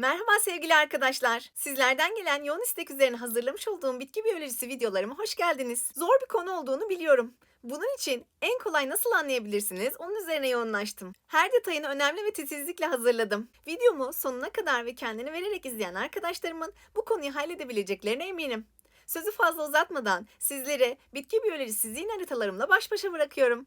Merhaba sevgili arkadaşlar. Sizlerden gelen yoğun istek üzerine hazırlamış olduğum bitki biyolojisi videolarıma hoş geldiniz. Zor bir konu olduğunu biliyorum. Bunun için en kolay nasıl anlayabilirsiniz onun üzerine yoğunlaştım. Her detayını önemli ve titizlikle hazırladım. Videomu sonuna kadar ve kendini vererek izleyen arkadaşlarımın bu konuyu halledebileceklerine eminim. Sözü fazla uzatmadan sizlere bitki biyolojisi zihin haritalarımla baş başa bırakıyorum.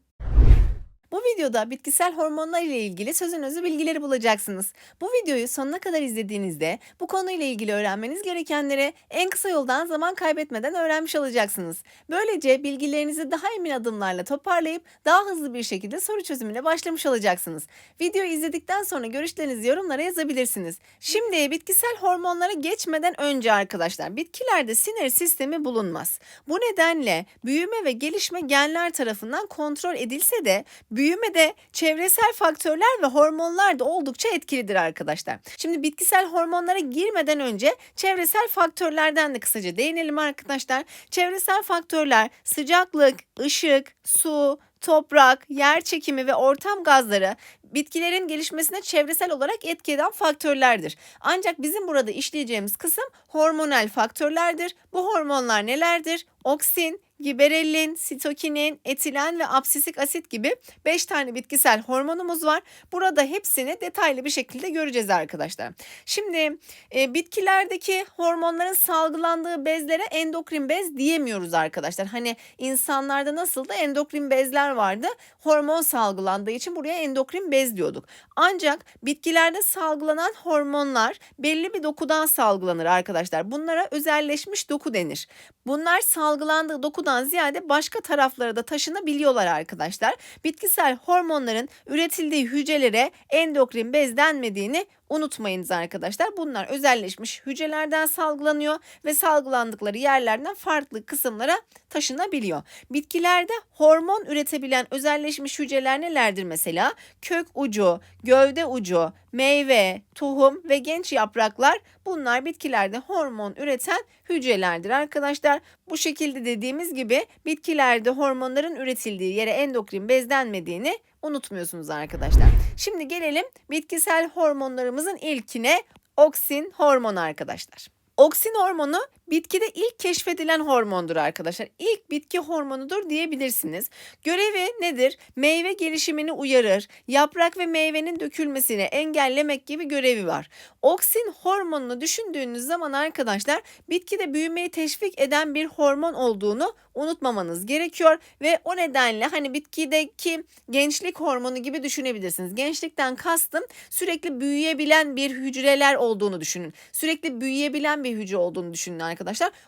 Bu videoda bitkisel hormonlar ile ilgili sözün özü bilgileri bulacaksınız. Bu videoyu sonuna kadar izlediğinizde bu konuyla ilgili öğrenmeniz gerekenleri en kısa yoldan zaman kaybetmeden öğrenmiş olacaksınız. Böylece bilgilerinizi daha emin adımlarla toparlayıp daha hızlı bir şekilde soru çözümüne başlamış olacaksınız. Videoyu izledikten sonra görüşlerinizi yorumlara yazabilirsiniz. Şimdi bitkisel hormonlara geçmeden önce arkadaşlar bitkilerde sinir sistemi bulunmaz. Bu nedenle büyüme ve gelişme genler tarafından kontrol edilse de büyümede çevresel faktörler ve hormonlar da oldukça etkilidir arkadaşlar. Şimdi bitkisel hormonlara girmeden önce çevresel faktörlerden de kısaca değinelim arkadaşlar. Çevresel faktörler sıcaklık, ışık, su, toprak, yer çekimi ve ortam gazları bitkilerin gelişmesine çevresel olarak etki eden faktörlerdir. Ancak bizim burada işleyeceğimiz kısım hormonal faktörlerdir. Bu hormonlar nelerdir? Oksin, giberellin, sitokinin, etilen ve absisik asit gibi 5 tane bitkisel hormonumuz var. Burada hepsini detaylı bir şekilde göreceğiz arkadaşlar. Şimdi e, bitkilerdeki hormonların salgılandığı bezlere endokrin bez diyemiyoruz arkadaşlar. Hani insanlarda nasıl da endokrin bezler vardı. Hormon salgılandığı için buraya endokrin bez diyorduk. Ancak bitkilerde salgılanan hormonlar belli bir dokudan salgılanır arkadaşlar. Bunlara özelleşmiş doku denir. Bunlar salgılandığı dokudan ziyade başka taraflara da taşınabiliyorlar arkadaşlar. Bitkisel hormonların üretildiği hücrelere endokrin bez denmediğini unutmayınız arkadaşlar. Bunlar özelleşmiş hücrelerden salgılanıyor ve salgılandıkları yerlerden farklı kısımlara taşınabiliyor. Bitkilerde hormon üretebilen özelleşmiş hücreler nelerdir mesela? Kök ucu, gövde ucu, meyve, tohum ve genç yapraklar bunlar bitkilerde hormon üreten hücrelerdir arkadaşlar. Bu şekilde dediğimiz gibi bitkilerde hormonların üretildiği yere endokrin bez denmediğini unutmuyorsunuz arkadaşlar. Şimdi gelelim bitkisel hormonlarımızın ilkine oksin hormonu arkadaşlar. Oksin hormonu bitkide ilk keşfedilen hormondur arkadaşlar. İlk bitki hormonudur diyebilirsiniz. Görevi nedir? Meyve gelişimini uyarır. Yaprak ve meyvenin dökülmesini engellemek gibi görevi var. Oksin hormonunu düşündüğünüz zaman arkadaşlar bitkide büyümeyi teşvik eden bir hormon olduğunu unutmamanız gerekiyor ve o nedenle hani bitkideki gençlik hormonu gibi düşünebilirsiniz. Gençlikten kastım sürekli büyüyebilen bir hücreler olduğunu düşünün. Sürekli büyüyebilen bir hücre olduğunu düşünün arkadaşlar.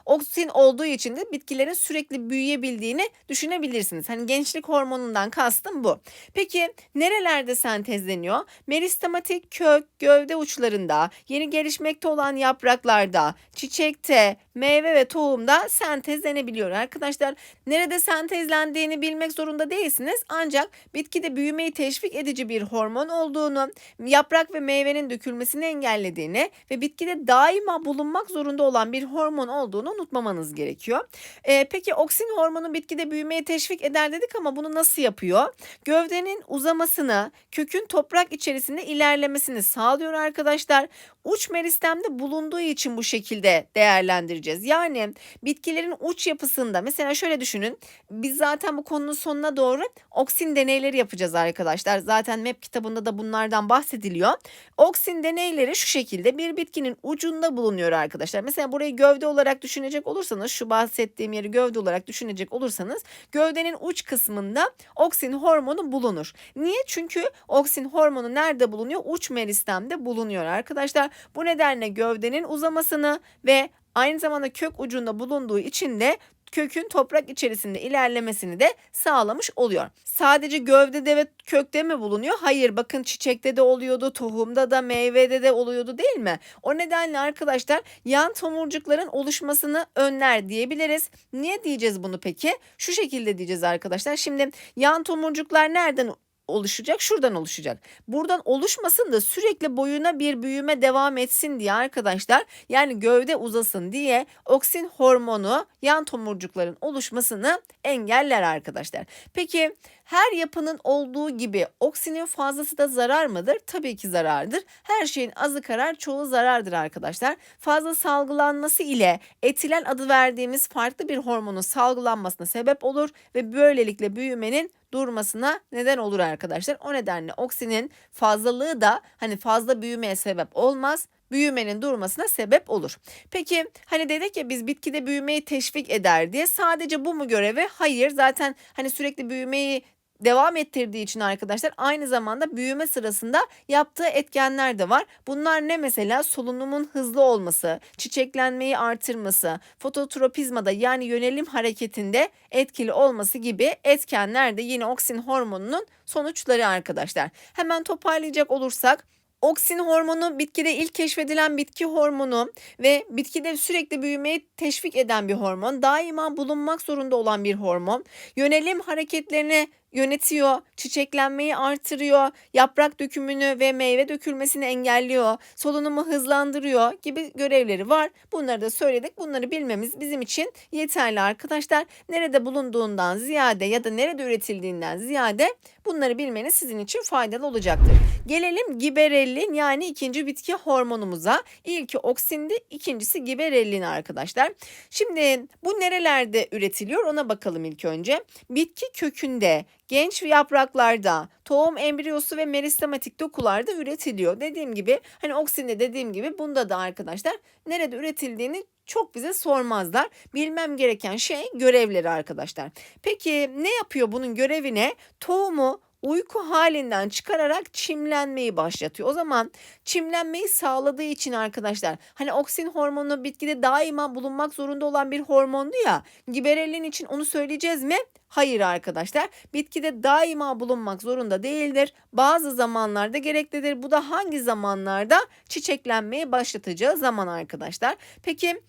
Oksin olduğu için de bitkilerin sürekli büyüyebildiğini düşünebilirsiniz. Hani gençlik hormonundan kastım bu. Peki nerelerde sentezleniyor? Meristematik kök, gövde uçlarında, yeni gelişmekte olan yapraklarda, çiçekte, meyve ve tohumda sentezlenebiliyor arkadaşlar. Nerede sentezlendiğini bilmek zorunda değilsiniz. Ancak bitkide büyümeyi teşvik edici bir hormon olduğunu, yaprak ve meyvenin dökülmesini engellediğini ve bitkide daima bulunmak zorunda olan bir hormon olduğunu unutmamanız gerekiyor. Ee, peki oksin hormonu bitkide büyümeyi teşvik eder dedik ama bunu nasıl yapıyor? Gövdenin uzamasını, kökün toprak içerisinde ilerlemesini sağlıyor arkadaşlar. Uç meristemde bulunduğu için bu şekilde değerlendireceğiz. Yani bitkilerin uç yapısında mesela şöyle düşünün. Biz zaten bu konunun sonuna doğru oksin deneyleri yapacağız arkadaşlar. Zaten MEP kitabında da bunlardan bahsediliyor. Oksin deneyleri şu şekilde bir bitkinin ucunda bulunuyor arkadaşlar. Mesela burayı gövde olarak düşünecek olursanız şu bahsettiğim yeri gövde olarak düşünecek olursanız gövdenin uç kısmında oksin hormonu bulunur. Niye? Çünkü oksin hormonu nerede bulunuyor? Uç meristemde bulunuyor arkadaşlar. Bu nedenle gövdenin uzamasını ve aynı zamanda kök ucunda bulunduğu için de kökün toprak içerisinde ilerlemesini de sağlamış oluyor. Sadece gövdede ve kökte mi bulunuyor? Hayır bakın çiçekte de oluyordu, tohumda da meyvede de oluyordu değil mi? O nedenle arkadaşlar yan tomurcukların oluşmasını önler diyebiliriz. Niye diyeceğiz bunu peki? Şu şekilde diyeceğiz arkadaşlar. Şimdi yan tomurcuklar nereden oluşacak? Şuradan oluşacak. Buradan oluşmasın da sürekli boyuna bir büyüme devam etsin diye arkadaşlar yani gövde uzasın diye oksin hormonu yan tomurcukların oluşmasını engeller arkadaşlar. Peki her yapının olduğu gibi oksinin fazlası da zarar mıdır? Tabii ki zarardır. Her şeyin azı karar çoğu zarardır arkadaşlar. Fazla salgılanması ile etilen adı verdiğimiz farklı bir hormonun salgılanmasına sebep olur ve böylelikle büyümenin durmasına neden olur arkadaşlar. O nedenle oksinin fazlalığı da hani fazla büyümeye sebep olmaz büyümenin durmasına sebep olur. Peki hani dedik ya biz bitkide büyümeyi teşvik eder diye sadece bu mu görevi? Hayır zaten hani sürekli büyümeyi devam ettirdiği için arkadaşlar aynı zamanda büyüme sırasında yaptığı etkenler de var. Bunlar ne mesela? Solunumun hızlı olması, çiçeklenmeyi artırması, fototropizmada yani yönelim hareketinde etkili olması gibi etkenler de yine oksin hormonunun sonuçları arkadaşlar. Hemen toparlayacak olursak Oksin hormonu bitkide ilk keşfedilen bitki hormonu ve bitkide sürekli büyümeyi teşvik eden bir hormon. Daima bulunmak zorunda olan bir hormon. Yönelim hareketlerini yönetiyor, çiçeklenmeyi artırıyor, yaprak dökümünü ve meyve dökülmesini engelliyor, solunumu hızlandırıyor gibi görevleri var. Bunları da söyledik. Bunları bilmemiz bizim için yeterli arkadaşlar. Nerede bulunduğundan ziyade ya da nerede üretildiğinden ziyade bunları bilmeniz sizin için faydalı olacaktır. Gelelim giberellin yani ikinci bitki hormonumuza. İlki oksindi, ikincisi giberellin arkadaşlar. Şimdi bu nerelerde üretiliyor ona bakalım ilk önce. Bitki kökünde, genç yapraklarda, tohum embriyosu ve meristematik dokularda üretiliyor. Dediğim gibi hani oksinde dediğim gibi bunda da arkadaşlar nerede üretildiğini çok bize sormazlar. Bilmem gereken şey görevleri arkadaşlar. Peki ne yapıyor bunun görevine? Tohumu uyku halinden çıkararak çimlenmeyi başlatıyor. O zaman çimlenmeyi sağladığı için arkadaşlar hani oksin hormonu bitkide daima bulunmak zorunda olan bir hormondu ya. Giberellin için onu söyleyeceğiz mi? Hayır arkadaşlar. Bitkide daima bulunmak zorunda değildir. Bazı zamanlarda gereklidir. Bu da hangi zamanlarda? Çiçeklenmeyi başlatacağı zaman arkadaşlar. Peki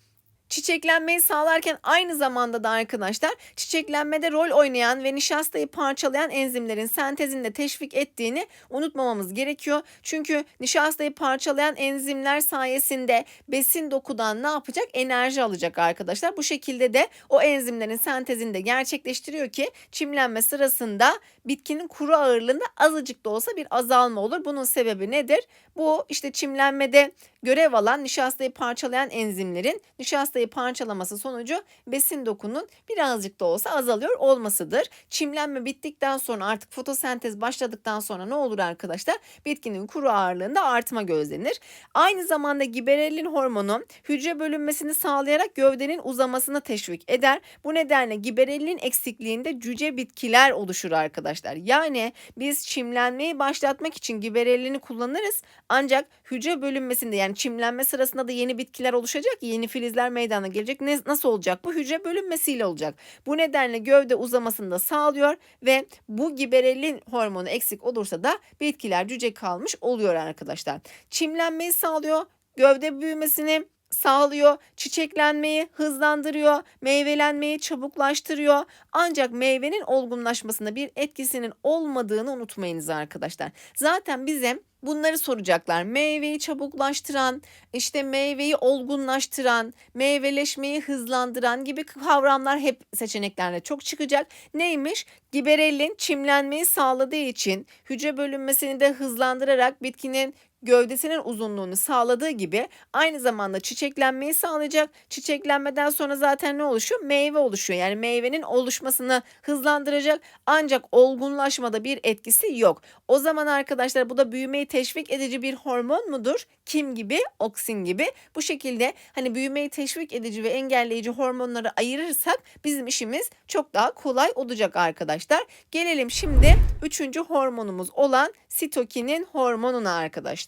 Çiçeklenmeyi sağlarken aynı zamanda da arkadaşlar çiçeklenmede rol oynayan ve nişastayı parçalayan enzimlerin sentezini de teşvik ettiğini unutmamamız gerekiyor. Çünkü nişastayı parçalayan enzimler sayesinde besin dokudan ne yapacak? Enerji alacak arkadaşlar. Bu şekilde de o enzimlerin sentezini de gerçekleştiriyor ki çimlenme sırasında bitkinin kuru ağırlığında azıcık da olsa bir azalma olur. Bunun sebebi nedir? Bu işte çimlenmede görev alan nişastayı parçalayan enzimlerin nişastayı parçalaması sonucu besin dokunun birazcık da olsa azalıyor olmasıdır. Çimlenme bittikten sonra artık fotosentez başladıktan sonra ne olur arkadaşlar? Bitkinin kuru ağırlığında artma gözlenir. Aynı zamanda giberellin hormonu hücre bölünmesini sağlayarak gövdenin uzamasını teşvik eder. Bu nedenle giberellin eksikliğinde cüce bitkiler oluşur arkadaşlar. Yani biz çimlenmeyi başlatmak için giberellini kullanırız ancak hücre bölünmesinde yani çimlenme sırasında da yeni bitkiler oluşacak, yeni filizler meydana gelecek. Ne, nasıl olacak? Bu hücre bölünmesiyle olacak. Bu nedenle gövde uzamasını da sağlıyor ve bu giberellin hormonu eksik olursa da bitkiler cüce kalmış oluyor arkadaşlar. Çimlenmeyi sağlıyor, gövde büyümesini sağlıyor, çiçeklenmeyi hızlandırıyor, meyvelenmeyi çabuklaştırıyor. Ancak meyvenin olgunlaşmasında bir etkisinin olmadığını unutmayınız arkadaşlar. Zaten bize Bunları soracaklar. Meyveyi çabuklaştıran, işte meyveyi olgunlaştıran, meyveleşmeyi hızlandıran gibi kavramlar hep seçeneklerde çok çıkacak. Neymiş? Giberellin çimlenmeyi sağladığı için hücre bölünmesini de hızlandırarak bitkinin gövdesinin uzunluğunu sağladığı gibi aynı zamanda çiçeklenmeyi sağlayacak. Çiçeklenmeden sonra zaten ne oluşuyor? Meyve oluşuyor. Yani meyvenin oluşmasını hızlandıracak ancak olgunlaşmada bir etkisi yok. O zaman arkadaşlar bu da büyümeyi teşvik edici bir hormon mudur? Kim gibi? Oksin gibi. Bu şekilde hani büyümeyi teşvik edici ve engelleyici hormonları ayırırsak bizim işimiz çok daha kolay olacak arkadaşlar. Gelelim şimdi üçüncü hormonumuz olan sitokinin hormonuna arkadaşlar.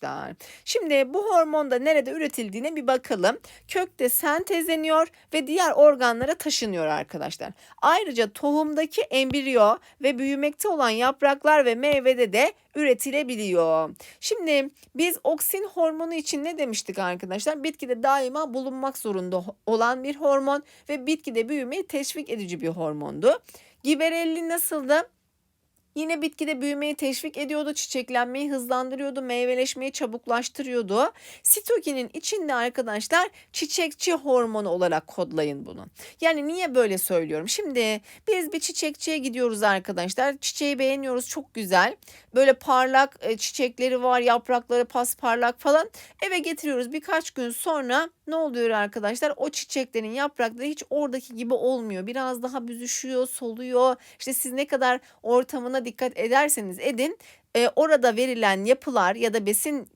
Şimdi bu hormon da nerede üretildiğine bir bakalım. Kökte sentezleniyor ve diğer organlara taşınıyor arkadaşlar. Ayrıca tohumdaki embriyo ve büyümekte olan yapraklar ve meyvede de üretilebiliyor. Şimdi biz oksin hormonu için ne demiştik arkadaşlar? Bitkide daima bulunmak zorunda olan bir hormon ve bitkide büyümeyi teşvik edici bir hormondu. Giberellin nasıldı? Yine bitkide büyümeyi teşvik ediyordu, çiçeklenmeyi hızlandırıyordu, meyveleşmeyi çabuklaştırıyordu. Sitokinin içinde arkadaşlar çiçekçi hormonu olarak kodlayın bunu. Yani niye böyle söylüyorum? Şimdi biz bir çiçekçiye gidiyoruz arkadaşlar. Çiçeği beğeniyoruz çok güzel. Böyle parlak e, çiçekleri var, yaprakları pasparlak falan. Eve getiriyoruz birkaç gün sonra ne oluyor arkadaşlar? O çiçeklerin yaprakları hiç oradaki gibi olmuyor. Biraz daha büzüşüyor, soluyor. İşte siz ne kadar ortamına dikkat ederseniz edin e, orada verilen yapılar ya da besin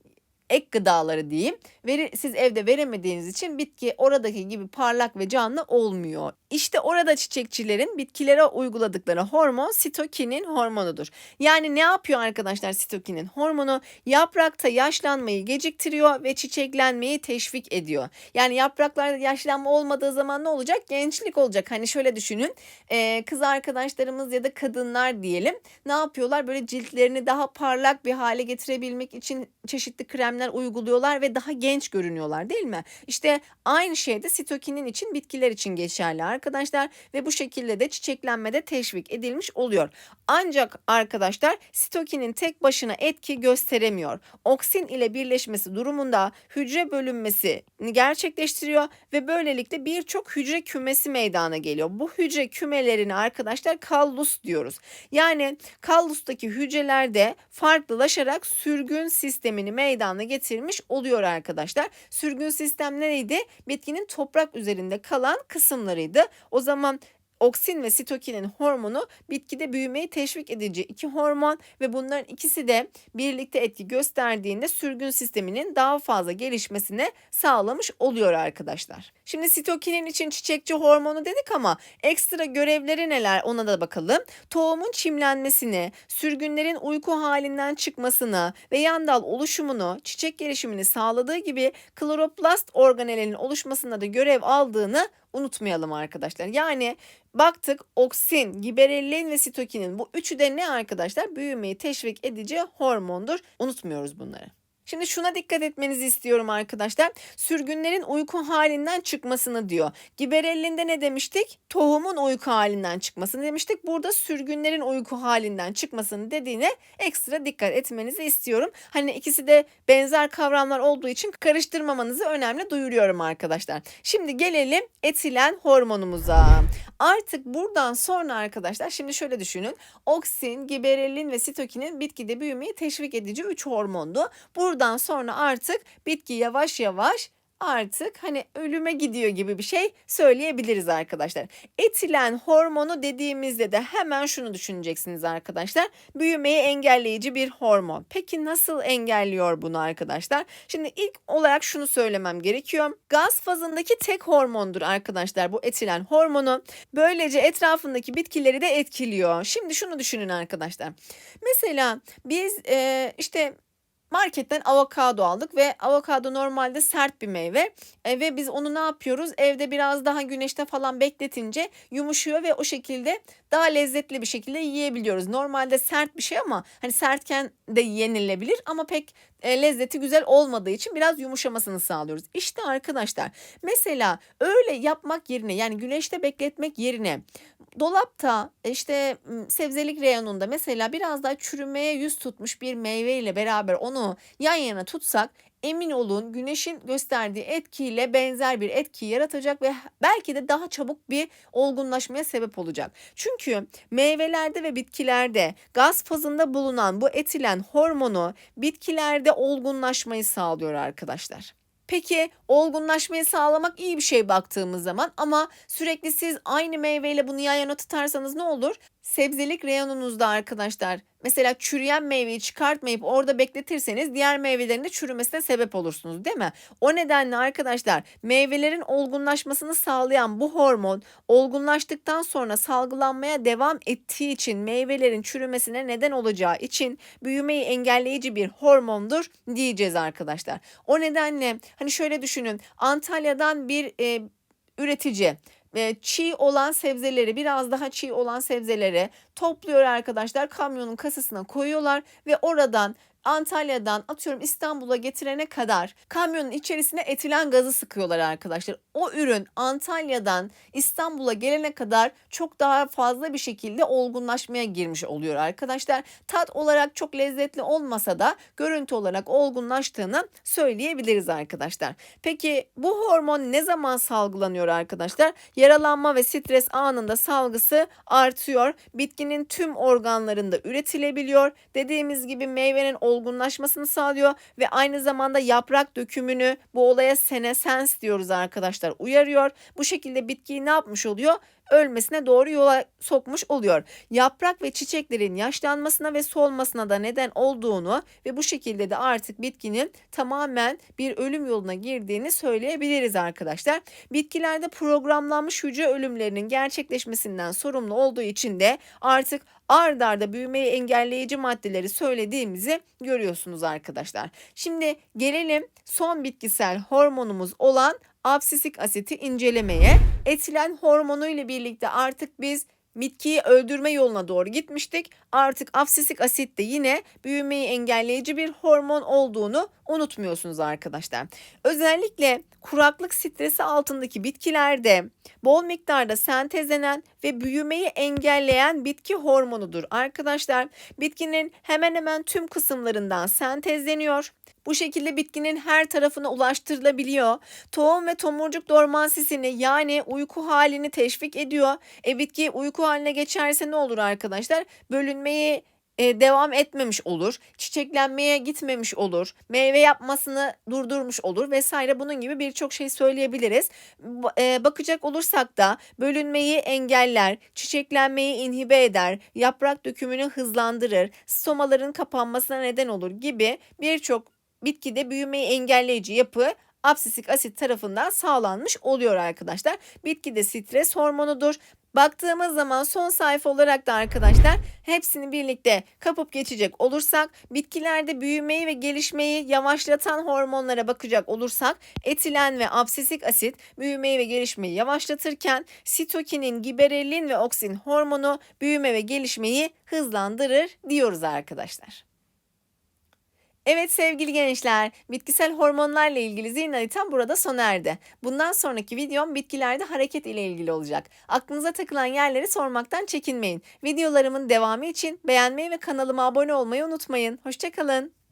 ek gıdaları diyeyim. Veri, siz evde veremediğiniz için bitki oradaki gibi parlak ve canlı olmuyor. İşte orada çiçekçilerin bitkilere uyguladıkları hormon sitokinin hormonudur. Yani ne yapıyor arkadaşlar sitokinin hormonu? Yaprakta yaşlanmayı geciktiriyor ve çiçeklenmeyi teşvik ediyor. Yani yapraklarda yaşlanma olmadığı zaman ne olacak? Gençlik olacak. Hani şöyle düşünün e, kız arkadaşlarımız ya da kadınlar diyelim ne yapıyorlar? Böyle ciltlerini daha parlak bir hale getirebilmek için çeşitli kremler uyguluyorlar ve daha genç görünüyorlar değil mi? İşte aynı şey de sitokinin için bitkiler için geçerli arkadaşlar ve bu şekilde de çiçeklenmede teşvik edilmiş oluyor. Ancak arkadaşlar sitokinin tek başına etki gösteremiyor. Oksin ile birleşmesi durumunda hücre bölünmesi gerçekleştiriyor ve böylelikle birçok hücre kümesi meydana geliyor. Bu hücre kümelerini arkadaşlar kallus diyoruz. Yani kallustaki hücrelerde farklılaşarak sürgün sistemini meydana getirmiş oluyor arkadaşlar. Sürgün sistem neydi? Bitkinin toprak üzerinde kalan kısımlarıydı. O zaman oksin ve sitokinin hormonu bitkide büyümeyi teşvik edici iki hormon ve bunların ikisi de birlikte etki gösterdiğinde sürgün sisteminin daha fazla gelişmesine sağlamış oluyor arkadaşlar. Şimdi sitokinin için çiçekçi hormonu dedik ama ekstra görevleri neler ona da bakalım. Tohumun çimlenmesini, sürgünlerin uyku halinden çıkmasını ve yan dal oluşumunu, çiçek gelişimini sağladığı gibi kloroplast organelinin oluşmasında da görev aldığını unutmayalım arkadaşlar. Yani baktık oksin, giberellin ve sitokinin bu üçü de ne arkadaşlar? Büyümeyi teşvik edici hormondur. Unutmuyoruz bunları. Şimdi şuna dikkat etmenizi istiyorum arkadaşlar. Sürgünlerin uyku halinden çıkmasını diyor. Giberellinde ne demiştik? Tohumun uyku halinden çıkmasını demiştik. Burada sürgünlerin uyku halinden çıkmasını dediğine ekstra dikkat etmenizi istiyorum. Hani ikisi de benzer kavramlar olduğu için karıştırmamanızı önemli duyuruyorum arkadaşlar. Şimdi gelelim etilen hormonumuza. Artık buradan sonra arkadaşlar şimdi şöyle düşünün. Oksin, giberellin ve sitokinin bitkide büyümeyi teşvik edici 3 hormondu. Buradan sonra artık bitki yavaş yavaş artık hani ölüme gidiyor gibi bir şey söyleyebiliriz arkadaşlar. Etilen hormonu dediğimizde de hemen şunu düşüneceksiniz arkadaşlar. Büyümeyi engelleyici bir hormon. Peki nasıl engelliyor bunu arkadaşlar? Şimdi ilk olarak şunu söylemem gerekiyor. Gaz fazındaki tek hormondur arkadaşlar bu etilen hormonu. Böylece etrafındaki bitkileri de etkiliyor. Şimdi şunu düşünün arkadaşlar. Mesela biz e, işte marketten avokado aldık ve avokado normalde sert bir meyve e, ve biz onu ne yapıyoruz? Evde biraz daha güneşte falan bekletince yumuşuyor ve o şekilde daha lezzetli bir şekilde yiyebiliyoruz. Normalde sert bir şey ama hani sertken de yenilebilir ama pek e, lezzeti güzel olmadığı için biraz yumuşamasını sağlıyoruz. İşte arkadaşlar mesela öyle yapmak yerine yani güneşte bekletmek yerine dolapta işte sebzelik reyonunda mesela biraz daha çürümeye yüz tutmuş bir meyve ile beraber onu yan yana tutsak emin olun güneşin gösterdiği etkiyle benzer bir etki yaratacak ve belki de daha çabuk bir olgunlaşmaya sebep olacak. Çünkü meyvelerde ve bitkilerde gaz fazında bulunan bu etilen hormonu bitkilerde olgunlaşmayı sağlıyor arkadaşlar. Peki olgunlaşmayı sağlamak iyi bir şey baktığımız zaman ama sürekli siz aynı meyveyle bunu yan yana tutarsanız ne olur? Sebzelik reyonunuzda arkadaşlar mesela çürüyen meyveyi çıkartmayıp orada bekletirseniz diğer meyvelerin de çürümesine sebep olursunuz değil mi? O nedenle arkadaşlar meyvelerin olgunlaşmasını sağlayan bu hormon olgunlaştıktan sonra salgılanmaya devam ettiği için meyvelerin çürümesine neden olacağı için büyümeyi engelleyici bir hormondur diyeceğiz arkadaşlar. O nedenle hani şöyle düşünün Antalya'dan bir e, üretici çiğ olan sebzeleri biraz daha çiğ olan sebzeleri topluyor arkadaşlar. Kamyonun kasasına koyuyorlar ve oradan Antalya'dan atıyorum İstanbul'a getirene kadar kamyonun içerisine etilen gazı sıkıyorlar arkadaşlar. O ürün Antalya'dan İstanbul'a gelene kadar çok daha fazla bir şekilde olgunlaşmaya girmiş oluyor arkadaşlar. Tat olarak çok lezzetli olmasa da görüntü olarak olgunlaştığını söyleyebiliriz arkadaşlar. Peki bu hormon ne zaman salgılanıyor arkadaşlar? Yaralanma ve stres anında salgısı artıyor. Bitkinin tüm organlarında üretilebiliyor. Dediğimiz gibi meyvenin olgunlaşmasını sağlıyor ve aynı zamanda yaprak dökümünü bu olaya senesens diyoruz arkadaşlar uyarıyor. Bu şekilde bitkiyi ne yapmış oluyor? ölmesine doğru yola sokmuş oluyor. Yaprak ve çiçeklerin yaşlanmasına ve solmasına da neden olduğunu ve bu şekilde de artık bitkinin tamamen bir ölüm yoluna girdiğini söyleyebiliriz arkadaşlar. Bitkilerde programlanmış hücre ölümlerinin gerçekleşmesinden sorumlu olduğu için de artık ard arda büyümeyi engelleyici maddeleri söylediğimizi görüyorsunuz arkadaşlar. Şimdi gelelim son bitkisel hormonumuz olan absisik asiti incelemeye. Etilen hormonu ile birlikte artık biz bitkiyi öldürme yoluna doğru gitmiştik. Artık absisik asit de yine büyümeyi engelleyici bir hormon olduğunu unutmuyorsunuz arkadaşlar. Özellikle kuraklık stresi altındaki bitkilerde bol miktarda sentezlenen ve büyümeyi engelleyen bitki hormonudur arkadaşlar. Bitkinin hemen hemen tüm kısımlarından sentezleniyor. Bu şekilde bitkinin her tarafına ulaştırılabiliyor. Tohum ve tomurcuk dormansisini yani uyku halini teşvik ediyor. E bitki uyku haline geçerse ne olur arkadaşlar? Bölünmeyi e, devam etmemiş olur. Çiçeklenmeye gitmemiş olur. Meyve yapmasını durdurmuş olur vesaire bunun gibi birçok şey söyleyebiliriz. E, bakacak olursak da bölünmeyi engeller, çiçeklenmeyi inhibe eder, yaprak dökümünü hızlandırır, stomaların kapanmasına neden olur gibi birçok bitkide büyümeyi engelleyici yapı absisik asit tarafından sağlanmış oluyor arkadaşlar. Bitkide stres hormonudur. Baktığımız zaman son sayfa olarak da arkadaşlar hepsini birlikte kapıp geçecek olursak bitkilerde büyümeyi ve gelişmeyi yavaşlatan hormonlara bakacak olursak etilen ve absisik asit büyümeyi ve gelişmeyi yavaşlatırken sitokinin, giberellin ve oksin hormonu büyüme ve gelişmeyi hızlandırır diyoruz arkadaşlar. Evet sevgili gençler, bitkisel hormonlarla ilgili zihin haritam burada sona erdi. Bundan sonraki videom bitkilerde hareket ile ilgili olacak. Aklınıza takılan yerleri sormaktan çekinmeyin. Videolarımın devamı için beğenmeyi ve kanalıma abone olmayı unutmayın. Hoşçakalın.